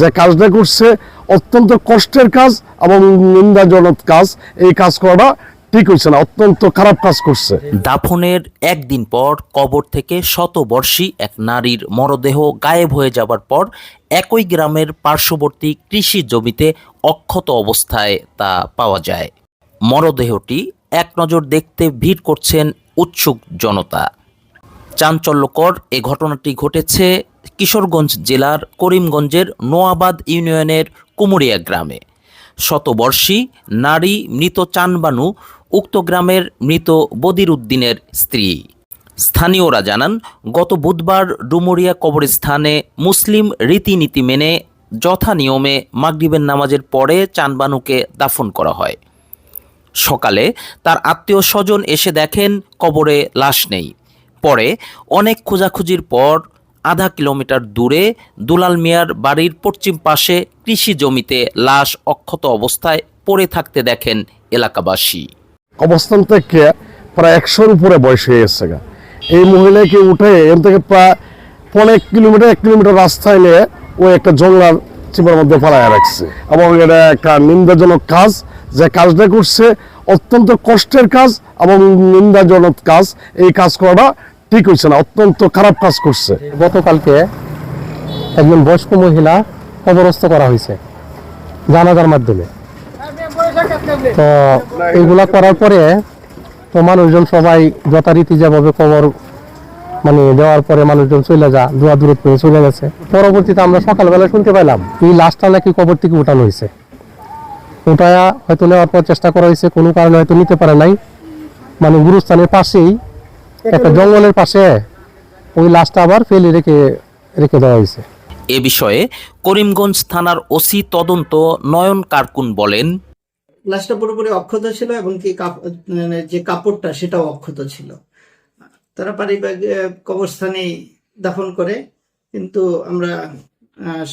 যে কাজটা করছে, অত্যন্ত কষ্টের কাজ এবং নিন্দাজনক কাজ, এই কাজ করাটা ঠিক হয়েছে না, অত্যন্ত খারাপ কাজ করছে। দাফনের একদিন পর কবর থেকে শতবর্ষী এক নারীর মরদেহ গায়েব হয়ে যাবার পর একই গ্রামের পার্শ্ববর্তী কৃষি জমিতে অক্ষত অবস্থায় তা পাওয়া যায়। মরদেহটি এক নজর দেখতে ভিড় করছেন উৎসুক জনতা। চাঞ্চল্যকর এ ঘটনাটি ঘটেছে কিশোরগঞ্জ জেলার করিমগঞ্জের নোয়াবাদ ইউনিয়নের কুমুরিয়া গ্রামে। শতবর্ষী নারী মৃত চানবানু উক্ত গ্রামের মৃত বদির উদ্দিনের স্ত্রী। স্থানীয়রা জানান, গত বুধবার ডুমুরিয়া কবরস্থানে মুসলিম রীতিনীতি মেনে যথা নিয়মে মাগরিবের নামাজের পরে চানবানুকে দাফন করা হয়। সকালে তার আত্মীয় স্বজন এসে দেখেন কবরে লাশ নেই। পরে অনেক খোঁজাখুঁজির পর আধা কিলোমিটার দূরে দুলাল মিয়ার বাড়ির পশ্চিম পাশে কৃষি জমিতে লাশ অক্ষত অবস্থায় পড়ে থাকতে দেখেন এলাকাবাসী। অবস্থান থেকে প্রায় একশোর উপরে বয়স হয়ে গেছে। এই মহিলাকে উঠে এখান থেকে প্রায় পনেরো কিলোমিটার, এক কিলোমিটার রাস্তায় নিয়ে ও একটা জঙ্গলার চিপার মধ্যে ফেলায় রাখছে। এবং এটা একটা নিন্দাজনক কাজ, যে কাজটা করছে অত্যন্ত কষ্টের কাজ এবং নিন্দাজনক কাজ। এই কাজ করাটা ঠিক হয়েছে না, অত্যন্ত খারাপ কাজ করছে। গতকালকে একজন বয়স্ক মহিলা কবরস্থ করা হয়েছে জানাজার মাধ্যমে। তো এইগুলা করার পরে তো মানুষজন সবাই যথারীতি যেভাবে কবর মানে দেওয়ার পরে মানুষজন চলে যা, দোয়া দূরত্ব হয়ে চলে গেছে। পরবর্তীতে আমরা সকালবেলা শুনতে পেলাম, এই লাশটা নাকি কবর থেকে উঠানো হয়েছে। ওটায়া হয়তো নেওয়ার পর চেষ্টা করা হয়েছে, কোনো কারণে হয়তো নিতে পারে নাই। মানে গুরুস্থানের পাশেই একটা জঙ্গলের পাশে ওই লাশটা আবার ফেলে রেখে রেখে দেওয়া হয়েছে। এ বিষয়ে করিমগঞ্জ থানার ওসি তদন্ত নয়ন কারকুন বলেন লাশটা পুরোপুরি অক্ষত ছিল এবং কি কাপ- মানে যে কাপড়টা সেটাও অক্ষত ছিল। তারা পারিবারিক আহ, কবরস্থানেই দাফন করে কিন্তু আমরা আহ,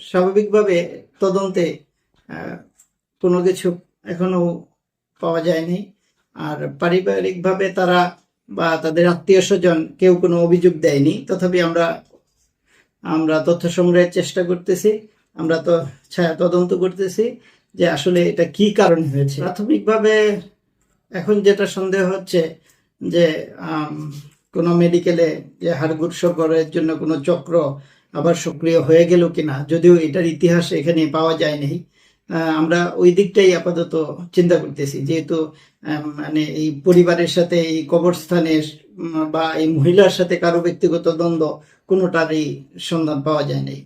স্বাভাবিকভাবে তদন্তে আহ, কোনো কিছু এখনও পাওয়া যায়নি। আর পারিবারিকভাবে তারা বা তাদের আত্মীয় স্বজন কেউ কোনো অভিযোগ দেয়নি। তথাপি আমরা আমরা তথ্য সংগ্রহের চেষ্টা করতেছি আমরা তো ছায়া তদন্ত করতেছি যে আসলে এটা কি কারণ হয়েছে। প্রাথমিকভাবে এখন যেটা সন্দেহ হচ্ছে যে কোনো মেডিকেলে যে হাড়গুড় করার জন্য কোনো চক্র আবার সক্রিয় হয়ে গেল কিনা যদিও এটার ইতিহাস এখানে পাওয়া যায়নি। আহ, আমরা ওই দিকটাই আপাতত চিন্তা করতেছি। যেহেতু মানে এই পরিবারের সাথে, এই কবরস্থানের বা এই মহিলার সাথে কারও ব্যক্তিগত দ্বন্দ্ব কোনোটারই সন্ধান পাওয়া যায় নাই।